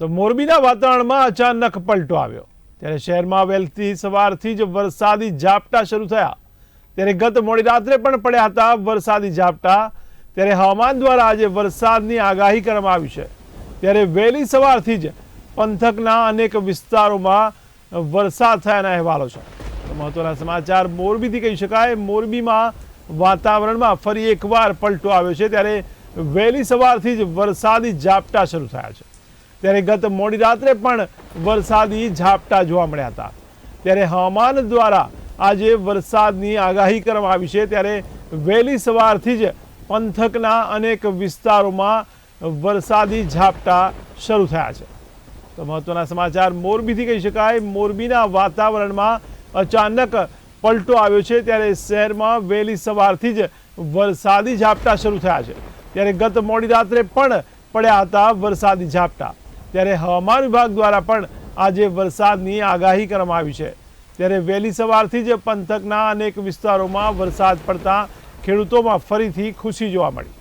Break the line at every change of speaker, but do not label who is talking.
તો મોરબીના વાતાવરણમાં અચાનક પલટો આવ્યો. ત્યારે શહેરમાં વહેલથી સવારથી જ વરસાદી ઝાપટા શરૂ થયા. ત્યારે ગત મોડી રાત્રે પણ પડ્યા હતા વરસાદી ઝાપટા. ત્યારે હવામાન દ્વારા આજે વરસાદની આગાહી કરવામાં આવી છે. ત્યારે વહેલી સવારથી જ પંથકના અનેક વિસ્તારોમાં વરસાદ થયાના અહેવાલો છે. મહત્વના સમાચાર મોરબીથી કહી શકાય. મોરબીમાં વાતાવરણમાં ફરી એકવાર પલટો આવ્યો છે. ત્યારે વહેલી સવારથી જ વરસાદી ઝાપટા શરૂ થયા છે. ત્યારે ગત મોડી રાત્રે પણ વરસાદી ઝાપટા જોવા મળ્યા હતા. ત્યારે હવામાન દ્વારા આજે વરસાદની આગાહી કરવામાં આવી છે. ત્યારે વહેલી સવારથી જ પંથકના અનેક વિસ્તારોમાં વરસાદી ઝાપટા શરૂ થયા છે. તો મહત્વના સમાચાર, મોરબીથી કહી શકાય. મોરબીના વાતાવરણમાં અચાનક પલટો આવ્યો છે. ત્યારે શહેરમાં વહેલી સવારથી જ વરસાદી ઝાપટા શરૂ થયા છે. ત્યારે ગત મોડી રાત્રે પણ પડ્યા હતા વરસાદી ઝાપટા. ત્યારે હવામાન વિભાગ દ્વારા પણ આજે વરસાદની આગાહી કરવામાં આવી છે. ત્યારે વહેલી સવારથી જ પંથકના અનેક વિસ્તારોમાં વરસાદ પડતા ખેડૂતોમાં ફરીથી ખુશી જોવા મળી.